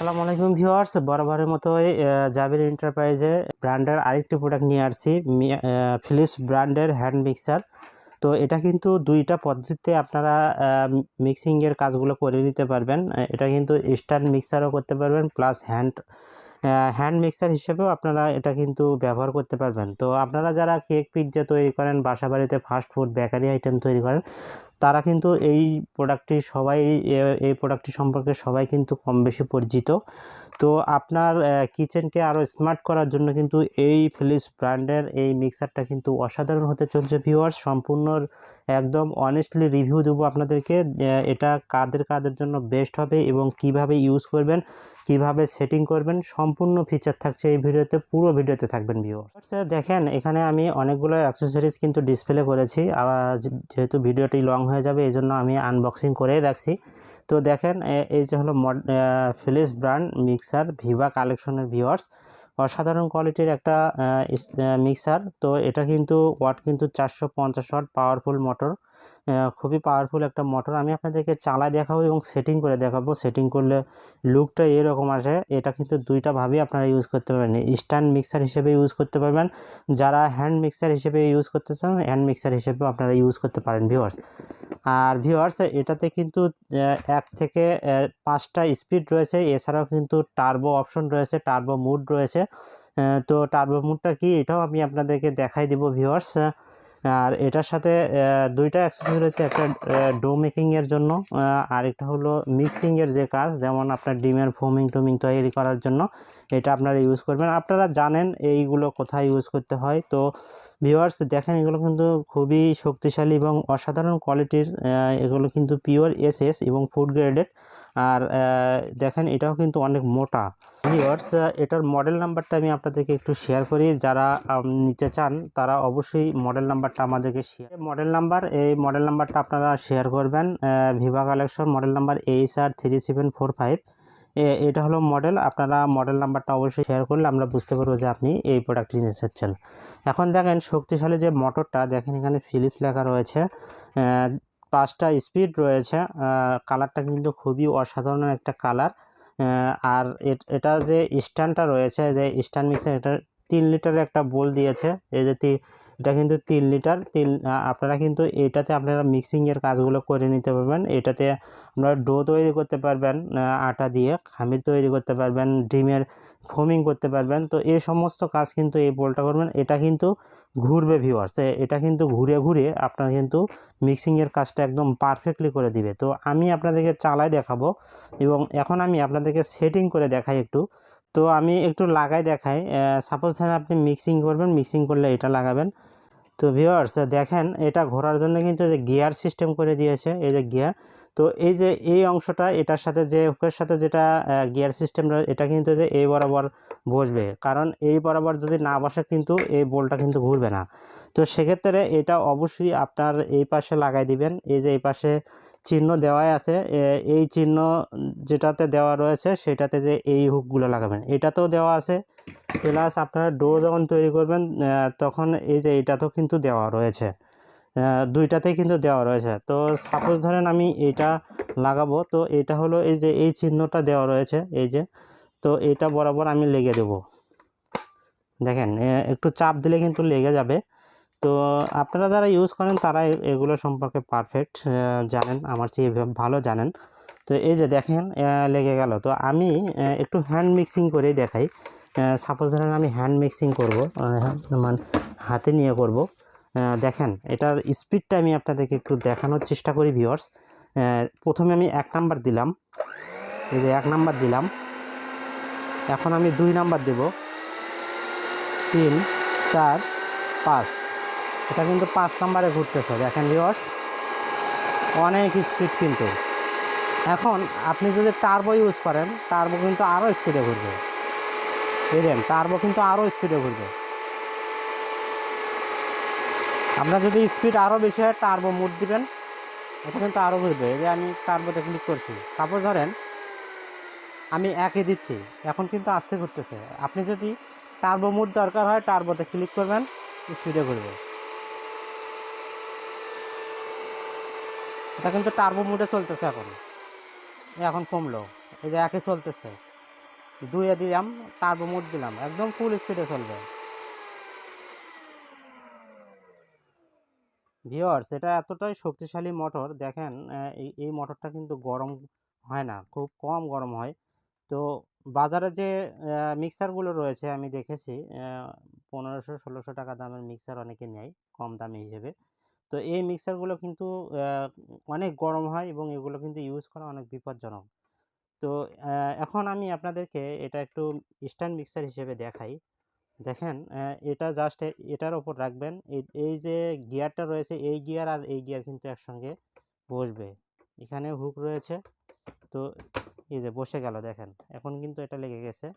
আসসালামু আলাইকুম ভিউয়ার্স, বরাবরের মতোই জাবির এন্টারপ্রাইজে ব্র্যান্ডের আরেকটি প্রোডাক্ট নিয়ে আসছি ফিলিপস ব্র্যান্ডের হ্যান্ড মিক্সার তো এটা কিন্তু দুইটা পদ্ধতিতে আপনারা মিক্সিংয়ের কাজগুলো করে নিতে পারবেন। এটা কিন্তু স্ট্যান্ড মিক্সারও করতে পারবেন প্লাস হ্যান্ড হ্যান্ড মিক্সার হিসেবেও আপনারা এটা কিন্তু ব্যবহার করতে পারবেন। তো আপনারা যারা কেক পিৎজা তৈরি করেন বাসা বাড়িতে ফাস্ট ফুড বেকারি আইটেম তৈরি করেন তারা কিন্তু এই প্রোডাক্টটি সবাই এই প্রোডাক্টটি সম্পর্কে সবাই কিন্তু কম বেশি পরিচিত। তো আপনার কিচেনকে আরও স্মার্ট করার জন্য কিন্তু এই ফিলিপস ব্র্যান্ডের এই মিক্সারটা কিন্তু অসাধারণ হতে চলছে ভিউয়ার্স সম্পূর্ণ একদম অনেস্টলি রিভিউ দেবো আপনাদেরকে এটা কাদের কাদের জন্য বেস্ট হবে এবং কীভাবে ইউজ করবেন, কীভাবে সেটিং করবেন, সম্পূর্ণ ফিচার থাকছে এই ভিডিওতে, পুরো ভিডিওতে থাকবেন ভিউয়ার্স দেখেন, এখানে আমি অনেকগুলো অ্যাক্সেসরিজ কিন্তু ডিসপ্লে করেছি। আবার যে- যেহেতু ভিডিওটি লং হয়ে যাবে, এই জন্য আমি আনবক্সিং করেই রাখছি। তো দেখেন এই যে হলো ফিলিস ব্র্যান্ড মিক্সার ভিভা কালেকশনের ভিওয়ার্স অসাধারণ কোয়ালিটির একটা মিক্সার তো এটা কিন্তু ওয়াট কিন্তু চারশো পঞ্চাশ ওয়াট পাওয়ারফুল মোটর খুবই পাওয়ারফুল একটা মোটর আমি আপনাদেরকে চালায় দেখাবো এবং সেটিং করে দেখাবো। সেটিং করলে লুকটা এরকম আসে। এটা কিন্তু দুইটা ভাবেই আপনারা ইউজ করতে পারবেন। স্ট্যান্ড মিক্সার হিসেবে ইউজ করতে পারবেন। যারা হ্যান্ড মিক্সার হিসেবে ইউজ করতে চান হ্যান্ড মিক্সার হিসেবেও আপনারা ইউজ করতে পারেন ভিউয়ার্স আর ভিউয়ার্স এটাতে কিন্তু এক থেকে পাঁচটা স্পিড রয়েছে। এছাড়াও কিন্তু টার্বো অপশন রয়েছে টার্বো মুড রয়েছে। তো টার্বো মুডটা কি? এটাও আমি আপনাদেরকে দেখাই দিব ভিউয়ার্স আর এটার সাথে দুইটা অ্যাক্সেসরি রয়েছে একটা ডো মেকিংয়ের জন্য আহ, আর একটা হলো মিক্সিংয়ের যে কাজ যেমন আপনার ডিমের ফোমিং টোমিং তৈরি করার জন্য এটা আপনারা ইউজ করবেন। আপনারা জানেন এইগুলো কোথায় ইউজ করতে হয় তো ভিউয়ার্স দেখেন এগুলো কিন্তু খুবই শক্তিশালী এবং অসাধারণ কোয়ালিটির এগুলো কিন্তু পিওর এসএস এবং ফুড গ্রেডেড আর দেখেন এটাও কিন্তু অনেক মোটা। ভিউয়ার্স এটার মডেল নাম্বারটা আমি আপনাদেরকে একটু শেয়ার করি। যারা নিতে চান, তারা অবশ্যই মডেল নাম্বারটা আমাদেরকে শেয়ার মডেল নাম্বার এই মডেল নাম্বারটা আপনারা শেয়ার করবেন। Viva collection model number H R three seven four five এটা হলো মডেল আপনারা মডেল নাম্বারটা অবশ্যই শেয়ার করলে আমরা বুঝতে পারব যে আপনি এই প্রোডাক্টটি নিয়ে এসেছেন এখন দেখেন শক্তিশালী যে মোটরটা দেখেন এখানে ফিলিপস লেখা রয়েছে। পাঁচটা স্পিড রয়েছে। কালারটা কিন্তু খুবই অসাধারণ একটা কালার আর এট- যে স্ট্যান্ডটা রয়েছে, যে স্ট্যান্ড মিক্সার এটা তিন লিটারের একটা বোল দিয়েছে। এই যে এটা কিন্তু তিন লিটার, তিন আপনারা কিন্তু এটাতে আপনারা মিক্সিংয়ের কাজগুলো করে নিতে পারবেন। এটাতে আপনারা ডো তৈরি করতে পারবেন আটা দিয়ে, খামির তৈরি করতে পারবেন, ডিমের ফোমিং করতে পারবেন। তো এই সমস্ত কাজ কিন্তু এই বোলটা করবেন। এটা কিন্তু ঘুরবে ভিউয়ার্স এটা কিন্তু ঘুরে ঘুরে আপনার কিন্তু মিক্সিংয়ের কাজটা একদম পারফেক্টলি করে দিবে। তো আমি আপনাদেরকে চালাই দেখাবো এবং এখন আমি আপনাদেরকে সেটিং করে দেখাই একটু। তো আমি একটু লাগাই দেখাই সাপোজ ধরেন আপনি মিক্সিং করবেন মিক্সিং করলে এটা লাগাবেন। তো ভিওয়ার্স দেখেন, এটা ঘোরার জন্য কিন্তু যে গিয়ার সিস্টেম করে দিয়েছে, এই যে গিয়ার তো এই যে, এই অংশটা, এটার সাথে যে হুকের সাথে যেটা গিয়ার সিস্টেম এটা কিন্তু যে, এই বরাবর বসবে। কারণ এই বরাবর যদি না বসে কিন্তু এই বলটা কিন্তু ঘুরবে না। তো সেক্ষেত্রে এটা অবশ্যই আপনার এই পাশে লাগাই দিবেন। এই যে, এই পাশে চিহ্ন দেওয়াই আছে এই চিহ্ন যেটাতে দেওয়া রয়েছে, সেটাতে যে, এই হুকগুলো লাগাবেন। এটাতেও দেওয়া আছে। প্লাস আপনারা ডো যখন তৈরি করবেন তখন এই যে এটাতেও কিন্তু দেওয়া রয়েছে। দুইটাতেই কিন্তু দেওয়া রয়েছে। তো সাপোজ ধরেন আমি এটা লাগাবো, তো এটা হলো এই যে এই চিহ্নটা দেওয়া রয়েছে, এই যে। তো এটা বরাবর আমি লেগে দেব। দেখেন একটু চাপ দিলে কিন্তু লেগে যাবে। তো আপনারা যারা ইউজ করেন, তারা এগুলো সম্পর্কে পারফেক্ট জানেন। আমার চেয়ে ভালো জানেন। তো এই যে দেখেন লেগে গেল। তো আমি একটু হ্যান্ড মিক্সিং করেই দেখাই। সাপোজ ধরেন আমি হ্যান্ড মিক্সিং করব মানে হাতে নিয়ে করব। দেখেন, এটার স্পিডটা আমি আপনাদেরকে একটু দেখানোর চেষ্টা করি ভিওর্স প্রথমে আমি এক নাম্বার দিলাম। এই যে এক নাম্বার দিলাম। এখন আমি দুই নাম্বার দেব। তিন, চার, পাঁচ। এটা কিন্তু পাঁচ নাম্বারে ঘুরতেছে। দেখেন ভিওর্স অনেক স্পিড কিন্তু। এখন আপনি যদি টার্বো ইউজ করেন টার্বো কিন্তু আরও স্পিডে ঘুরবে। বুঝলেন? টার্বো কিন্তু আরও স্পিডে ঘুরবে। আপনার যদি স্পিড আরও বেশি হয় টার্বো মুড দিবেন, এটা কিন্তু আরও ঘুরবে। এই যে আমি টার্বোতে ক্লিক করছি। তারপর ধরেন, আমি একে দিচ্ছি। এখন কিন্তু আস্তে ঘুরতেছে। আপনি যদি টার্বো মুড দরকার হয় টার্বোতে ক্লিক করবেন স্পিডে ঘুরবে। এটা কিন্তু টার্বো মুডে চলতেছে এখন। এখন কমলো। এই যে একে চলতেছে। দুইয়ে দিলাম টার্বো মোট দিলাম। একদম ফুল স্পিডে চলবে। ভিওয়ার্স এটা এতটাই শক্তিশালী মোটর দেখেন এই এই মোটরটা কিন্তু গরম হয় না, খুব কম গরম হয়। তো বাজারে যে মিক্সারগুলো রয়েছে, আমি দেখেছি পনেরোশো, ষোলোশো টাকা দামের মিক্সার অনেকে নেয়, কম দামি হিসেবে। তো এই মিক্সারগুলো কিন্তু অনেক গরম হয় এবং এগুলো কিন্তু ইউজ করা অনেক বিপজ্জনক। তো এখন আমি আপনাদেরকে এটা একটু স্ট্যান্ড মিক্সার হিসেবে দেখাই। দেখেন এটা জাস্ট এটার ওপর রাখবেন। এই- যে গিয়ারটা রয়েছে, এই গিয়ার আর এই গিয়ার কিন্তু একসঙ্গে বসবে। এখানে হুক রয়েছে। তো, এই যে বসে গেল, দেখেন। এখন কিন্তু এটা লেগে গেছে।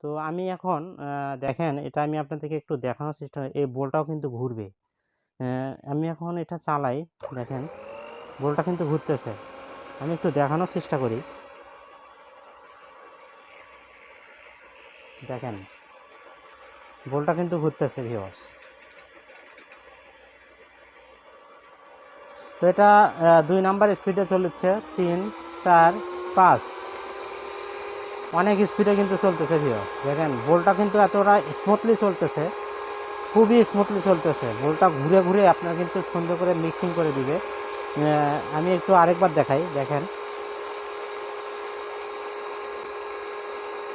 তো আমি এখন দেখেন, এটা আমি আপনাদেরকে একটু দেখানোর চেষ্টা, এই বলটাও কিন্তু ঘুরবে। আমি এখন এটা চালাই, দেখেন। বলটা কিন্তু ঘুরতেছে। আমি একটু দেখানোর চেষ্টা করি। দেখেন, বলটা কিন্তু ঘুরতেছে ভিউয়ার্স তো এটা দুই নাম্বার স্পিডে চলেছে, তিন, চার, পাঁচ। অনেক স্পিডে কিন্তু চলতেছে ভিউয়ার্স দেখেন, বলটা কিন্তু এতটা স্মুথলি চলতেছে। খুবই স্মুথলি চলতেছে। বলটা ঘুরে ঘুরে আপনার কিন্তু সুন্দর করে মিক্সিং করে দিবে। আমি একটু আরেকবার দেখাই, দেখেন।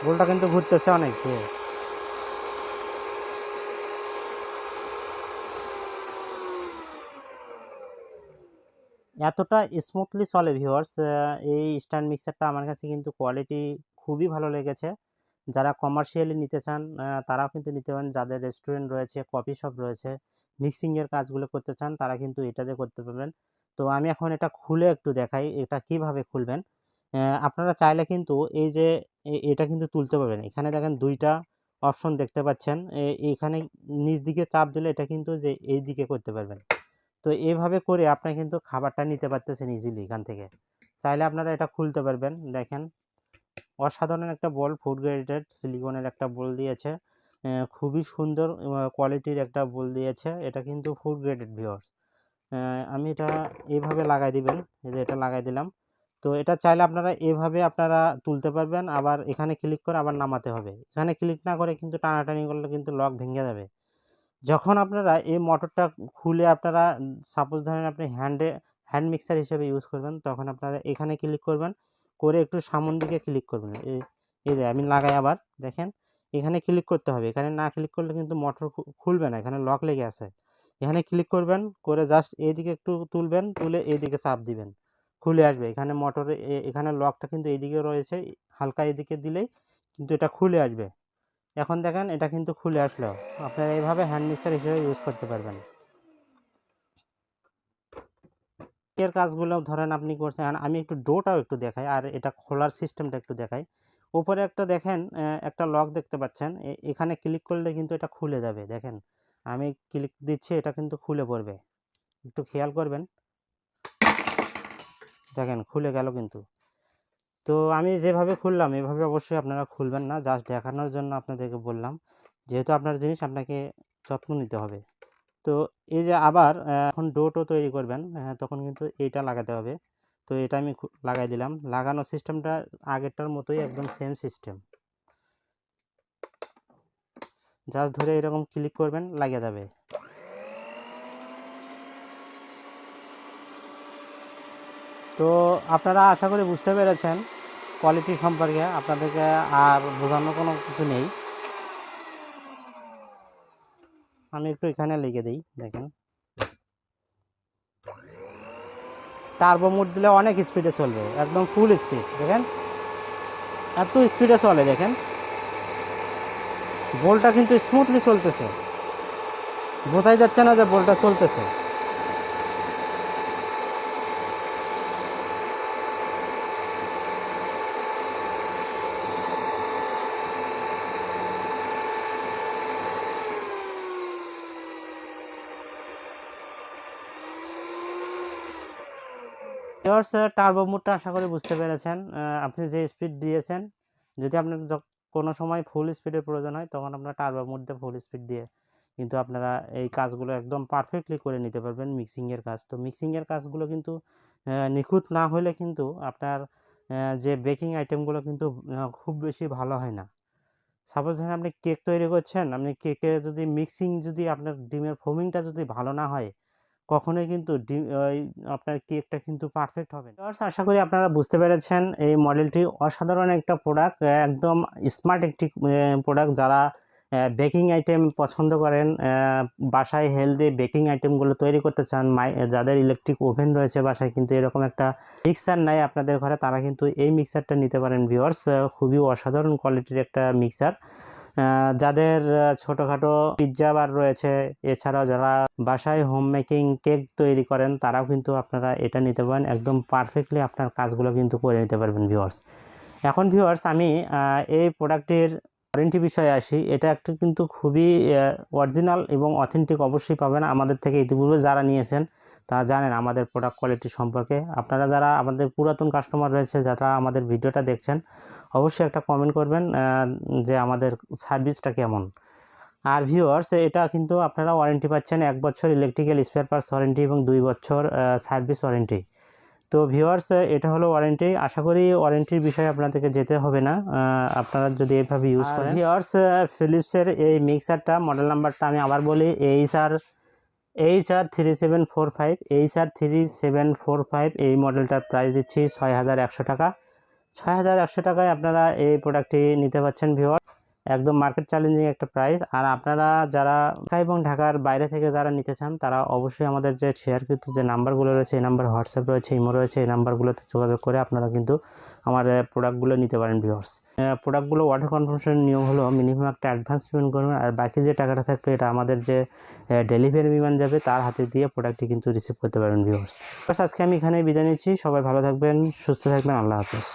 বলটা কিন্তু ঘুরতেছে অনেক এতটা স্মুথলি চলে ভিউয়ার্স এই স্ট্যান্ড মিক্সারটা আমার কাছে কিন্তু কোয়ালিটি খুবই ভালো লেগেছে। যারা কমার্শিয়ালি নিতে চান তারাও কিন্তু নিতে পারেন। যাদের রেস্টুরেন্ট রয়েছে কফি শপ রয়েছে মিক্সিংয়ের কাজগুলো করতে চান, তারা কিন্তু এটাতে করতে পারবেন। তো আমি এখন এটা খুলে একটু দেখাই, এটা কীভাবে খুলবেন। আপনারা চাইলে কিন্তু এই যে এটা কিন্তু তুলতে পারবেন। এখানে দেখেন দুইটা অপশন দেখতে পাচ্ছেন। এ- এইখানে নিচ দিকে চাপ দিলে এটা কিন্তু যে, এই দিকে করতে পারবেন। তো এইভাবে করে আপনি কিন্তু খাবারটা নিতে পারতেছেন ইজিলি এখান থেকে। চাইলে আপনারা এটা খুলতে পারবেন। দেখেন অসাধারণ একটা বল, ফুড গ্রেডেড, সিলিকনের একটা বল দিয়েছে। খুবই সুন্দর কোয়ালিটির একটা বল দিয়েছে। এটা কিন্তু ফুড গ্রেডেড ভিওর্স আমি এটা এইভাবে লাগাই দিবেন যে এটা লাগাই দিলাম। তো এটা চাইলে আপনারা এভাবে আপনারা তুলতে পারবেন, আবার এখানে ক্লিক করে আবার নামাতে হবে। এখানে ক্লিক না করে কিন্তু টানাটানি করলে কিন্তু লক ভেঙে যাবে। যখন আপনারা এই মোটরটা খুলে আপনারা, সাপোজ ধরেন আপনি হ্যান্ডে, হ্যান্ড মিক্সার হিসেবে ইউজ করবেন, তখন আপনারা এখানে ক্লিক করবেন। করে একটু সামন দিকে ক্লিক করবেন। এই যে আমি লাগাই আবার, দেখেন, এখানে ক্লিক করতে হবে। এখানে না ক্লিক করলে কিন্তু মোটর খুলবে না, এখানে লক লেগে আছে। এখানে ক্লিক করবেন, করে জাস্ট এইদিকে একটু তুলবেন, তুলে এইদিকে চাপ দিবেন। খুলে আসবে। এখানে মোটরে এখানে লকটা কিন্তু এইদিকে রয়েছে, হালকা এদিকে দিলেই কিন্তু এটা খুলে আসবে। এখন দেখেন, এটা কিন্তু খুলে আসলো। আপনারা এইভাবে হ্যান্ড মিক্সার হিসেবে ইউজ করতে পারবেন। এর কাজগুলো ধরেন আপনি করছেন। আমি একটু ডোটাও একটু দেখাই, আর এটা খোলার সিস্টেমটা একটু দেখাই। উপরে একটা দেখেন একটা লক দেখতে পাচ্ছেন। এখানে ক্লিক করলে কিন্তু এটা খুলে যাবে, দেখেন। আমি ক্লিক দিচ্ছি, এটা কিন্তু খুলে পড়বে। একটু খেয়াল করবেন। দেখেন, খুলে গেল কিন্তু। তো আমি যেভাবে খুললাম, এভাবে অবশ্যই আপনারা খুলবেন না। জাস্ট দেখানোর জন্য আপনাদেরকে বললাম। যেহেতু আপনার জিনিস আপনাকে যত্ন নিতে হবে। তো এই যে আবার এখন ডোটো তৈরি করবেন তখন কিন্তু এইটা লাগাতে হবে। তো এটা আমি লাগাই দিলাম। লাগানোর সিস্টেমটা আগেরটার মতোই একদম সেম সিস্টেম জাস্ট ধরে এরকম ক্লিক করবেন, লাগিয়ে যাবে। তো আপনারা আশা করি বুঝতে পেরেছেন কোয়ালিটি সম্পর্কে। আপনাদেরকে আর বোঝানোর কোনো কিছু নেই। আমি একটু এখানে লিখে দিই, দেখেন। টার্বো মোড দিলে অনেক স্পিডে চলবে, একদম ফুল স্পিড দেখেন। এত স্পিডে চলে, দেখেন। বলটা কিন্তু স্মুথলি চলতেছে। বোঝাই যাচ্ছে না যে বলটা চলতেছে। ভিউয়ার্স টার্বো মোডটা আশা করি বুঝতে পেরেছেন। আপনি যে স্পিড দিয়েছেন, যদি আপনার কোনো সময় ফুল স্পিডের প্রয়োজন হয়, তখন আপনার টার্বো মোড দিয়ে ফুল স্পিড দিয়ে কিন্তু আপনারা এই কাজগুলো একদম পারফেক্টলি করে নিতে পারবেন মিক্সিংয়ের কাজ। তো মিক্সিংয়ের কাজগুলো কিন্তু নিখুঁত না হলে কিন্তু আপনার যে বেকিং আইটেমগুলো কিন্তু খুব বেশি ভালো হয় না। সাপোজ ধরেন আপনি কেক তৈরি করছেন, আপনি কেকে যদি মিক্সিং যদি আপনার ডিমের ফোমিংটা যদি ভালো না হয় কখনোই কিন্তু ডিম ওই আপনার কেকটা কিন্তু পারফেক্ট হবে Viewers, আশা করি আপনারা বুঝতে পেরেছেন এই মডেলটি অসাধারণ একটা প্রোডাক্ট একদম স্মার্ট একটি প্রোডাক্ট যারা বেকিং আইটেম পছন্দ করেন বাসায় হেলদি বেকিং আইটেমগুলো তৈরি করতে চান মাই যাদের ইলেকট্রিক ওভেন রয়েছে বাসায় কিন্তু এরকম একটা মিক্সার নাই আপনাদের ঘরে তারা কিন্তু এই মিক্সারটা নিতে পারেন। ভিওর্স খুবই অসাধারণ কোয়ালিটির একটা মিক্সার যাদের ছোটোখাটো পিৎজা বার রয়েছে, এছাড়াও যারা বাসায় হোম মেকিং কেক তৈরি করেন, তারাও কিন্তু আপনারা এটা নিতে পারেন। একদম পারফেক্টলি আপনার কাজগুলো কিন্তু করে নিতে পারবেন ভিওর্স এখন ভিওয়ার্স আমি এই প্রোডাক্টের ওয়ারেন্টি বিষয়ে আসি। এটা একটা কিন্তু খুবই অরিজিনাল এবং অথেন্টিক অবশ্যই পাবেন। আমাদের থেকে ইতিপূর্বে যারা নিয়েছেন তারা জানেন আমাদের প্রোডাক্ট কোয়ালিটি সম্পর্কে। আপনারা যারা আমাদের পুরাতন কাস্টমার রয়েছে যারা আমাদের ভিডিওটা দেখছেন অবশ্যই একটা কমেন্ট করবেন যে আমাদের সার্ভিসটা কেমন। আর ভিউয়ার্স এটা কিন্তু আপনারা ওয়ারেন্টি পাচ্ছেন এক বছর ইলেকট্রিক্যাল স্পেয়ার পার্টস ওয়ারেন্টি এবং দুই বছর সার্ভিস ওয়ারেন্টি তো ভিউয়ার্স এটা হলো ওয়ারেন্টি আশা করি ওয়ারেন্টির বিষয়ে আপনাদেরকে যেতে হবে না আপনারা যদি এইভাবে ইউজ করেন। ভিউয়ার্স ফিলিপসের এই মিক্সারটা মডেল নাম্বারটা আমি আবার বলি H R H R three seven four five H R three seven four five এই মডেলটার প্রাইস দিচ্ছি ছয় হাজার একশো টাকা। ছয় হাজার একশো টাকায় আপনারা এই প্রোডাক্টটি নিতে পারছেন ভিওয়ার একদম মার্কেট চ্যালেঞ্জিং একটা প্রাইস আর আপনারা যারা ঢাকা এবং ঢাকার বাইরে থেকে যারা নিতে চান, তারা অবশ্যই আমাদের যে শেয়ারকৃত যে নাম্বারগুলো রয়েছে, এই নাম্বার হোয়াটসঅ্যাপ রয়েছে ইমো রয়েছে, এই নাম্বারগুলোতে যোগাযোগ করে আপনারা কিন্তু আমার প্রোডাক্টগুলো নিতে পারেন ভিওর্স প্রোডাক্টগুলো অর্ডার কনফার্মেশন নিয়ম হলো মিনিমাম একটা অ্যাডভান্স পেমেন্ট করবেন, আর বাকি যে টাকাটা থাকবে এটা আমাদের যে ডেলিভারি বিমান যাবে, তার হাতে দিয়ে প্রোডাক্টটি কিন্তু রিসিভ করতে পারেন ভিওর্স আজকে আমি এখানে বিদায় নিচ্ছি। সবাই ভালো থাকবেন, সুস্থ থাকবেন, আল্লাহ হাফেজ।